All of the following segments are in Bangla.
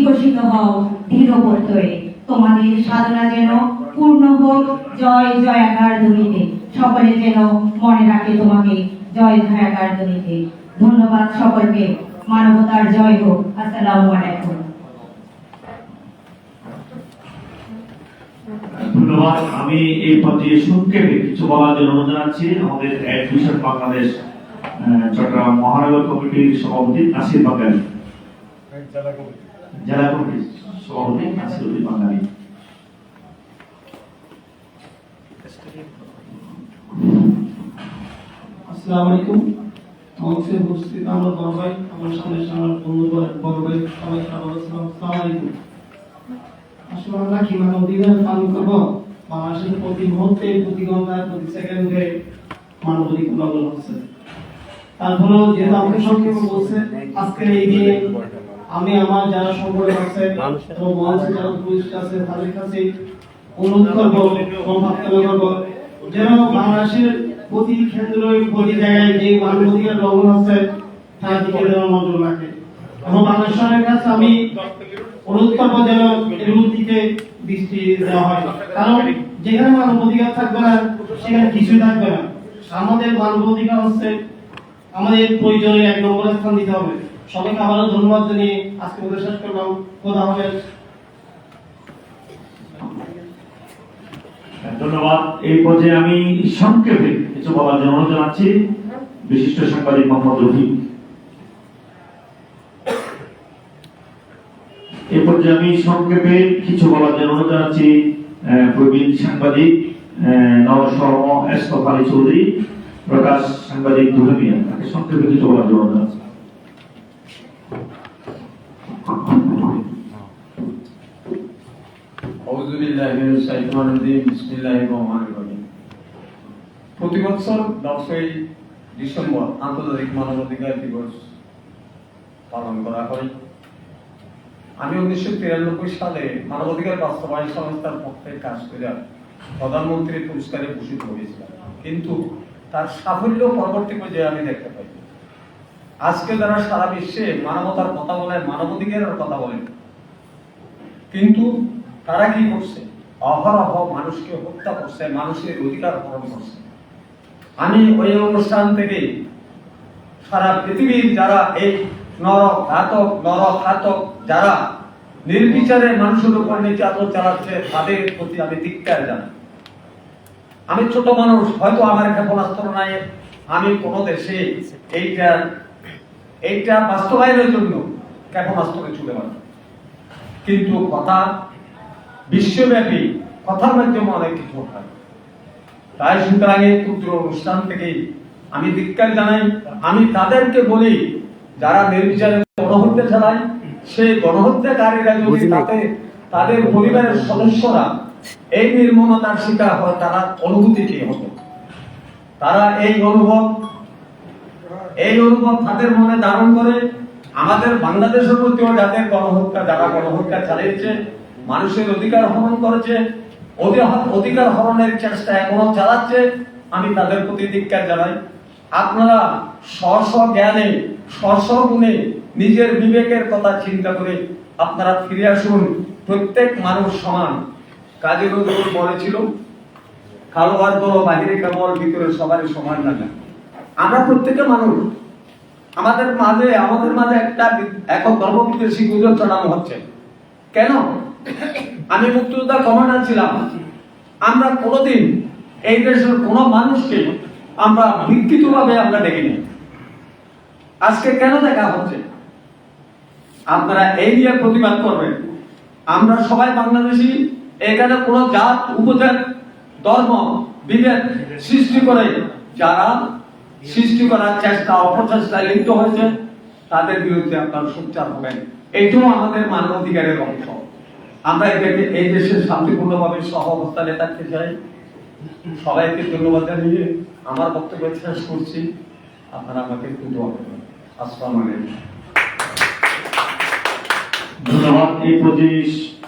বিকশিত হও দৃঢ় প্রত্যয়ে। তোমাদের সাধনা যেন পূর্ণ হোক জয় জয়াকার ধ্বনিতে। সকলে যেন মনে রাখে তোমাকে জয় জয়াকার ধ্বনিতে। ধন্যবাদ সকলকে। মানবতার জয় হোক। আসসালামু আলাইকুম। ধন্যবাদ। আমি এই পর্যায়ে সংক্ষেপে কিছু বলার জন্য অনুরোধ জানাচ্ছি। আমাদের অ্যাডমিশন বাংলাদেশ চট্টগ্রাম মহানগর কমিটির সভাপতি নাসির বাঙালি জেলা কমিটির সভাপতি নাসির উদ্দিন বাঙালি। আসসালামু আলাইকুম। মঞ্চে উপস্থিত আমার বড় ভাই, আমার সামনে আমার বন্ধু বড় ভাই, সবাই সালাম আসসালামু আলাইকুম। আসলে আমরা কি মানে অধিকার পালন করব। বাংলাদেশের প্রতি মুহূর্তে, প্রতি ঘন্টায়, প্রতি সেকেন্ডে মানব অধিকার লঙ্ঘন হচ্ছে তারপরেও যেহেতু আমাকে সংক্ষেপে বলছে, আজকের এই দিনে আমি আমার যারা সম্পর্ক আছে যারা পুলিশ আছে তাদের কাছে অনুরোধ করব সম্ভাবনা করব। যেন বাংলাদেশের প্রতি ক্ষেত্রে প্রতি জায়গায় যে মানব অধিকার লঙ্ঘন আছে তার দিকে যেন নজর রাখে। এবং বাংলাদেশ সরকারের কাছে আমি অনুরোধ করব যেন এগুলোর দিকে দৃষ্টি দেওয়া হয়। কারণ যেখানে মানব অধিকার থাকবে না সেখানে কিছুই থাকবে না। আমাদের মানব অধিকার হচ্ছে আমাদের প্রয়োজনে এক নম্বরে স্থান দিতে হবে। সবাইকে আবারও ধন্যবাদ জানিয়ে আজকে মতো শেষ করলাম। কথা হবে ধন্যবাদ। এই পর্যায়ে আমি সংক্ষেপে কিছু বলার জন্য অনুরোধ জানাচ্ছি। বিশিষ্ট সাংবাদিক মোহাম্মদ রফি এই পর্যায়ে আমি সংক্ষেপে কিছু বলার জন্য অনুরোধ জানাচ্ছি প্রবীণ সাংবাদিক আহ, নরসম এসফ আলী চৌধুরী প্রকাশ সাংবাদিক তাকে সংক্ষেপে কিছু বলার জন্য অনুরোধ প্রতি বছর ডিসেম্বর আন্তর্জাতিক আমি উনিশশো তিরানব্বই সালে প্রধানমন্ত্রী পুরস্কারে ভূষিত হয়েছিলাম। কিন্তু তার সাফল্য পরবর্তী পর্যায়ে আমি দেখতে পাই। আজকে যারা সারা বিশ্বে মানবতার কথা বলে, মানবাধিকারের কথা বলেন কিন্তু তারা কি করছে? অহরহ মানুষকে হত্যা করছে, মানুষের অধিকার হরণ করছে। আমি ওই অনুষ্ঠান থেকে সারা পৃথিবীর যারা এই নর ঘাতক নর ঘাতক যারা নির্বিচারে মানুষের উপর নির্যাতন চালাচ্ছে, তাদের প্রতি আমি ধিক্কার জানাই। আমি ছোট মানুষ, হয়তো আমার ক্ষেপণাস্ত্র নাই, আমি কোন দেশে এইটা এইটা বাস্তবায়নের জন্য ক্ষেপণাস্ত্রে চলে যাবে কিন্তু কথা বিশ্বব্যাপী কথার মাধ্যমে অনেক কিছু হয়। তাই সুতরাং এই ক্ষুদ্র অনুষ্ঠান থেকে আমি ধিক্কার জানাই আমি তাদেরকে বলি যারা নির্বিচারে গণহত্যা চালায় সেই গণহত্যাকারীরা যদি তাতে তাদের পরিবারের সদস্যরা এই নির্মমতার শিকার হয় তারা অনুভূতি কি হতো তারা এই অনুভব এই অনুভব তাদের মনে ধারণ করে আমাদের বাংলাদেশের প্রতিও যাদের গণহত্যা যারা গণহত্যা চালিয়েছে মানুষের অধিকার হরণ করেছে অধি- অধিকার হরণের চেষ্টা এখনও চালাচ্ছে, আমি তাদের প্রতি ধিক্কার জানাই। আপনারা স্ব জ্ঞানে স্ব গুণে নিজের বিবেকের কথা চিন্তা করে আপনারা ফিরে আসুন। প্রত্যেক মানুষ সমান। কাজী নজরুল বলেছিল কালো আর বড় বাহিরে কেবল ভিতরে সবারই সমান লাগে আমরা প্রত্যেকে মানুষ। আমাদের মাঝে আমাদের মাঝে একটা একক গর্ভবিদ্বেষী গুজব ছড়ানো হচ্ছে। কেন? আমি মুক্তিযোদ্ধা কমান্ডার ছিলাম। আমরা কোনোদিন এই দেশের কোন মানুষকে আমরা বিকৃত ভাবে আমরা দেখিনি। আজকে কেন দেখা হচ্ছে? আপনারা এই নিয়ে প্রতিবাদ করবেন। আমরা সবাই বাংলাদেশি, এখানে কোন জাত, উপজাত, ধর্ম, বিভেদ সৃষ্টি করে যারা সৃষ্টি করার চেষ্টা, অপচেষ্টায় লিপ্ত হয়েছে, তাদের বিরুদ্ধে আপনারা সোচ্চার হবেন। এটাও আমাদের মানবাধিকারের অংশ। আমরা এটাকে এই দেশের শান্তিপূর্ণভাবে সহ অবস্থানে থাকতে চাই। সবাইকে ধন্যবাদ জানিয়ে আমার বক্তব্য শেষ করছি। আপনারা আমাকে একটু দোয়া করবেন। আসসালামু আলাইকুম। ধন্যবাদ। এই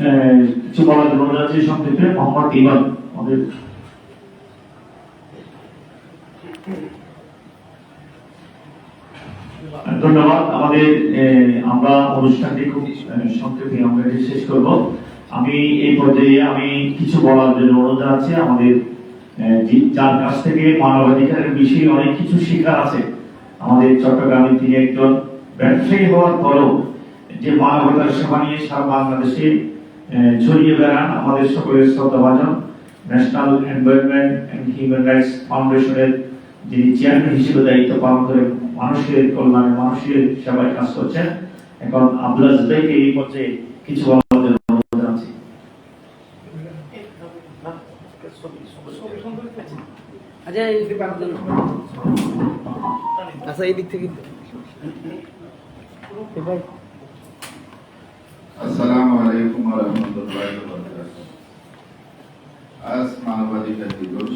আহ, কিছু বলার জন্য অনুরোধ সংক্ষেপে মোহাম্মদ ইমান আমাদের ধন্যবাদ। আমাদের আমরা অনুষ্ঠানটি খুব সংক্ষেপে আমরা শেষ করব। আমি এই পর্যায়ে আমি কিছু বলার জন্য অনুরোধ জানাচ্ছি। আমাদের যার কাছ থেকে মানবাধিকারের বিষয়ে অনেক কিছু শেখার আছে, আমাদের চট্টগ্রামে তিনি একজন ব্যবসায়ী হওয়ার পরও যে মানবাধিকার সেবা নিয়ে সারা বাংলাদেশে ছড়িয়ে বেড়ান আমাদের সকলের শ্রদ্ধাভাজন national environment and human rights ফাউন্ডেশনের যিনি চেয়ারম্যান হিসেবে দায়িত্ব পালন করে মানুষের কল্যাণে মানুষের সেবায় কাজ করছেন এখন আব্দুল ভাইকে এই পর্যায়ে কিছু অনুরোধ আচ্ছা আচ্ছা এই দিক থেকে। আসসালামু আলাইকুম ওয়া রাহমাতুল্লাহি ওয়া বারাকাতুহু। আজ মানবাধিকার দিবস।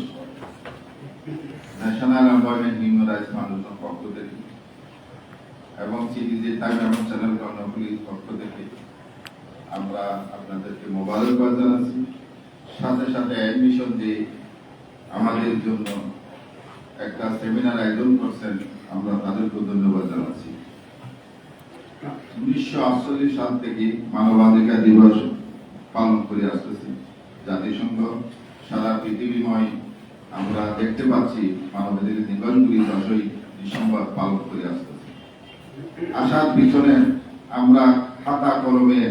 আমাদের জন্য একটা সেমিনার আয়োজন করছেন, আমরা তাদেরকেও ধন্যবাদ জানাচ্ছি। উনিশশো আটচল্লিশ সাল থেকে মানবাধিকার দিবস পালন করে আসতেছি। জাতিসংঘ সারা পৃথিবীময় আমরা দেখতে পাচ্ছি মানবাধিকার দিবসগুলি দশই ডিসেম্বর পালন করে আসতেছি আসার পিছনে আমরা খাতা কলমে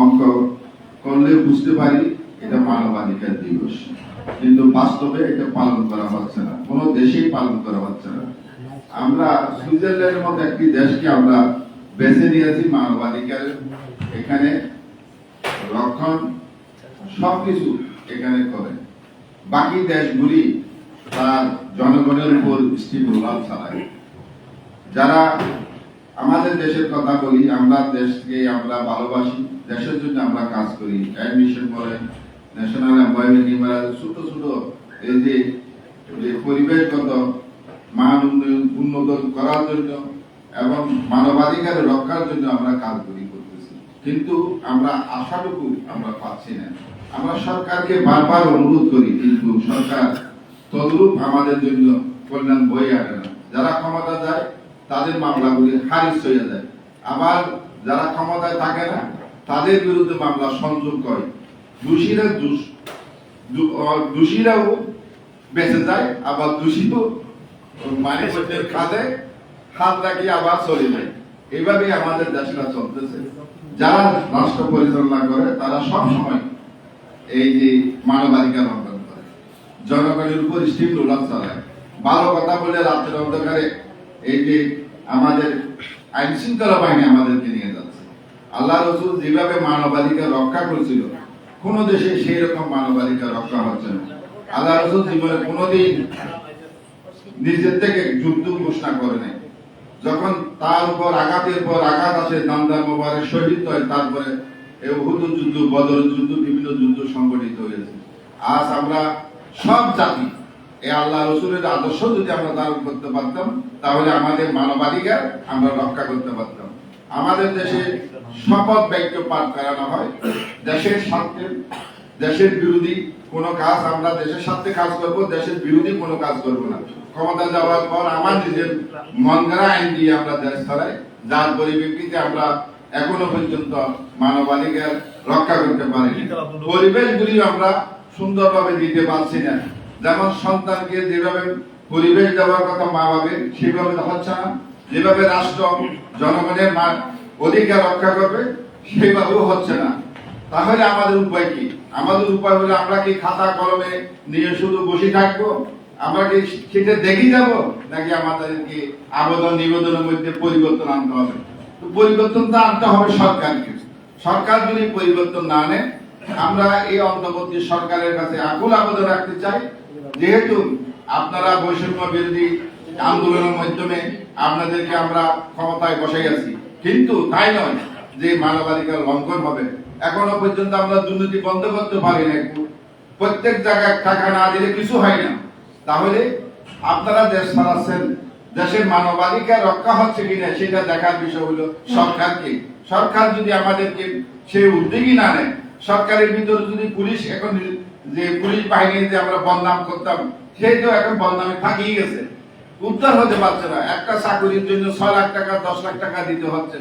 অঙ্ক করলে বুঝতে পারি এটা মানবাধিকার দিবস। কিন্তু বাস্তবে এটা পালন করা হচ্ছে না। কোনো দেশেই পালন করা হচ্ছে না। আমরা সুইজারল্যান্ডের মতো একটি দেশকে আমরা বেছে নিয়েছি মানবাধিকার। এখানে রক্ষণ সবকিছু এখানে করে। বাকি দেশগুলি তার জনগণের উপর স্টিমুলাল চালায় যারা আমাদের দেশের কথা বলি, আমরা দেশকে আমরা ভালোবাসি, দেশের জন্য আমরা কাজ করি। অ্যাডমিশন বলেন ন্যাশনাল এমপ্লয়মেন্ট ছোট ছোট এই যে পরিবেশগত মান উন্নয়ন, উন্নত করার জন্য এবং মানবাধিকার রক্ষার জন্য আমরা কাজগুলি করতেছি। কিন্তু আমরা আশাটুকু আমরা পাচ্ছি না। আমরা সরকারকে বারবার অনুরোধ করি, কিন্তু সরকার তদরূপ আমাদের জন্য কল্যাণ বই আনে না। যারা ক্ষমতা যায় তাদের মামলাগুলি খারিজ হয়ে যায়। আবার যারা ক্ষমতায় থাকে না, তাদের বিরুদ্ধে মামলা সংযোগ করে। দোষীরা দোষীরাও বেঁচে যায়, আবার দূষিত মানে খাদে হাত রাখি, আবার চলে যায়। এইভাবে আমাদের দেশটা চলতেছে। যারা রাষ্ট্র পরিচালনা করে, তারা সব সময় এই যে মানবাধিকার লঙ্ঘন করে। জনগণের উপর স্টিম রোলার চালায়। ভালো কথা বলে রাতের অন্ধকারে এই যে আমাদের আইন শৃঙ্খলা বাহিনী আমাদেরকে নিয়ে যাচ্ছে। আল্লাহ রসুল যেভাবে মানবাধিকার রক্ষা করেছিল, কোন দেশে সেই রকম মানবাধিকার রক্ষা হচ্ছে না। আল্লাহ রসুল জীবনে কোনোদিন নিজের থেকে যুদ্ধ ঘোষণা করে নাই। যখন তার উপর আঘাতের পর আঘাত আসে, দামদার মোবারক শহীদ হয়, তারপরে উহুদ যুদ্ধ বদর যুদ্ধ, বিভিন্ন যুদ্ধ সংগঠিত হয়েছে। আজ আমরা সব জাতি আল্লাহ রসুলের আদর্শ যদি আমরা ধারণ করতে পারতাম, তাহলে আমাদের মানবাধিকার আমরা রক্ষা করতে পারতাম। আমাদের দেশে শপথ বাক্য পাঠ করানো হয়, দেশের স্বার্থে, দেশের বিরোধী কোন কাজ আমরা দেশের স্বার্থে কাজ করব, দেশের বিরোধী কোনো কাজ করব না। ক্ষমতা যাওয়ার পর আমার নিজের মন আইন দিয়ে আমরা দেশ চালাই যার পরিপ্রেক্ষিতে আমরা এখনও পর্যন্ত মানবাধিকার রক্ষা করতে পারিনি। পরিবেশগুলি আমরা সুন্দরভাবে দিতে পারছি না। যেমন সন্তানকে যেভাবে পরিবেশ দেওয়ার কথা মা বাবের সেভাবে হচ্ছে না। যেভাবে রাষ্ট্র জনগণের মান অধিকার রক্ষা করবে, সেভাবেও হচ্ছে না। তাহলে আমাদের উপায় কি? আমাদের উপায় হলো আমরা কি খাতা কলমে নিয়ে শুধু বসে থাকব? আমরা কি সেটা দেখে যাব? নাকি আমাদেরকে আবেদন নিবেদনের মধ্যে পরিবর্তন আনতে হবে? পরিবর্তনটা আনতে হবে সরকারকে। সরকার যদি পরিবর্তন না আনে, আমরা এই অন্তর্বর্তী সরকারের কাছে আকুল আবেদন রাখতে চাই। যেহেতু আপনারা বৈষম্য বিরোধী আন্দোলনের মাধ্যমে আপনাদেরকে আমরা ক্ষমতায় বসাই আছি। কিন্তু তাই নয় যে মানবাধিকার লঙ্ঘন হবে। এখনও পর্যন্ত আমরা দুর্নীতি বন্ধ করতে পারি না প্রত্যেক জায়গায় টাকা না দিলে কিছু হয় না। তাহলে আপনারা দেশ চালাচ্ছেন দেশের মানবাধিকার রক্ষা হচ্ছে কিনা সেটা দেখার বিষয় হলো সরকারকে সরকার যদি আমাদেরকে সেই উদ্যোগই না নেয়, সরকারের ভিতরে যদি পুলিশ এখন যে পুলিশ বাহিনীতে আমরা বদনাম করতাম, সেই তো এখন বদনামে থাকিয়ে গেছে। উদ্ধার হতে পারছে না। একটা চাকরির জন্য ছয় লাখ টাকা, দশ লাখ টাকা দিতে হচ্ছে।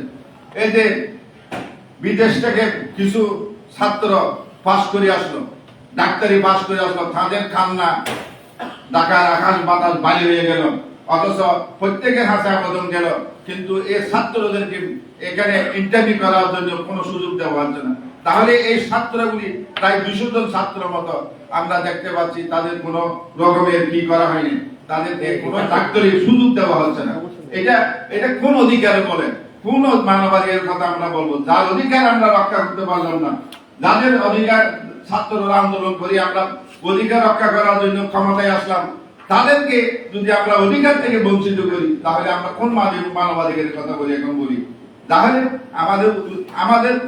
এই যে বিদেশ থেকে কিছু ছাত্র পাশ করে আসলো, ডাক্তারি পাশ করে আসলো, তাদের কান্না, ঢাকার আকাশ বাতাস বালি হয়ে গেল। অথচ প্রত্যেকের হাতে আবেদন গেল, কিন্তু এই ছাত্রদেরকে এখানে ইন্টারভিউ করার জন্য কোনো সুযোগ দেওয়া হচ্ছে না। তাহলে এই ছাত্রগুলি প্রায় দুশো জন ছাত্র মতো আমরা দেখতে পাচ্ছি, তাদের কোনো রকমের কি করা হয়নি। তাদেরকে কোনো ডাক্তারি সুযোগ দেওয়া হচ্ছে না। এটা এটা কোন অধিকারে বলে? কোন মানবাধিকারের কথা আমরা বলব? যার অধিকার আমরা রক্ষা করতে পারলাম না। যাদের অধিকার ছাত্ররা আন্দোলন করি আমরা অধিকার রক্ষা করার জন্য ক্ষমতায় আসলাম। তাদেরকে যদি আমরা অধিকার থেকে বঞ্চিত করি, তাহলে আমরা কোন মানব- মানবাধিকারের কথা বলি, এখন বলি। তাহলে আমাদের আমাদের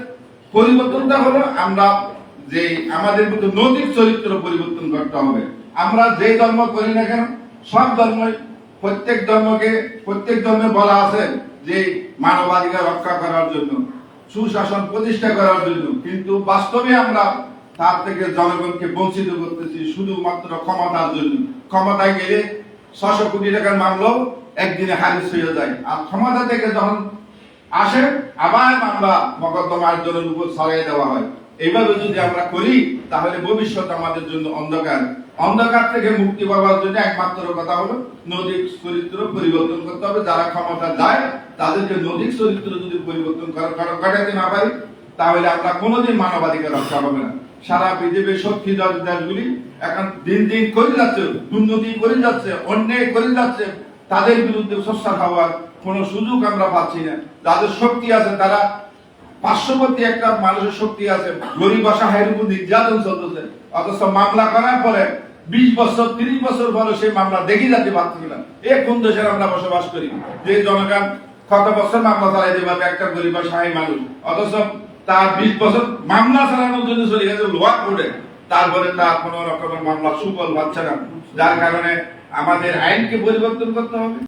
পরিবর্তনটা হলো আমরা যে আমাদের মধ্যে নৈতিক চরিত্র পরিবর্তন করতে হবে। আমরা যে ধর্ম করি না কেন, সব ধর্মই প্রত্যেক ধর্মকে, প্রত্যেক ধর্মে বলা আছে যে মানবাধিকার রক্ষা করার জন্য, সুশাসন প্রতিষ্ঠা করার জন্য। কিন্তু বাস্তবে আমরা তার থেকে জনগণকে বঞ্চিত করতেছি, শুধুমাত্র ক্ষমতার জন্য। ক্ষমতায় গেলে ছশো কোটি টাকার মামলাও একদিনে হারিস হয়ে যায়। আর ক্ষমতা থেকে যখন আসে, আবার মামলা মকদ্দমা একজনের উপর ছড়িয়ে দেওয়া হয়। এইভাবে যদি আমরা করি, তাহলে ভবিষ্যৎ আমাদের জন্য অন্ধকার। অন্ধকার থেকে মুক্তি পাওয়ার জন্য একমাত্র কথা হলো নৈতিক চরিত্র পরিবর্তন করতে হবে। যারা ক্ষমতা যায়, তাদেরকে নৈতিক চরিত্র যদি পরিবর্তন করা- করা- ঘটাতে না পারি, তাহলে আমরা কোনোদিন মানবাধিকার রক্ষা হবে না। সারা পৃথিবীর শক্তি দেশগুলি এখন দিন দিন করে যাচ্ছে উন্নতি করে যাচ্ছে, অন্যায় করে যাচ্ছে। তাদের বিরুদ্ধে সোচ্চার হওয়ার কোন সুযোগ আমরা পাচ্ছি না। যাদের শক্তি আছে তারা পার্শ্ববর্তী একটা মানুষের শক্তি আছে, গরিব অসহায়ের উপর নির্যাতন চলতেছে। অথচ মামলা করার পরে বিশ বছর, তিরিশ বছর পরে সেই মামলা দেখি যেতে পারছি না। এ কোন দেশের আমরা বসবাস করি? যে জনগণ কত বছর মামলা চালাইতে পারবে একটা গরিব অসহায় মানুষ? অথচ তার বিশ বছর মামলা চালানোর জন্য চলে গেছে লোয়ার কোর্টে। তারপরে তার কোনো রকমের মামলা সুফল পাচ্ছে না। যার কারণে আমাদের আইনকে পরিবর্তন করতে হবে।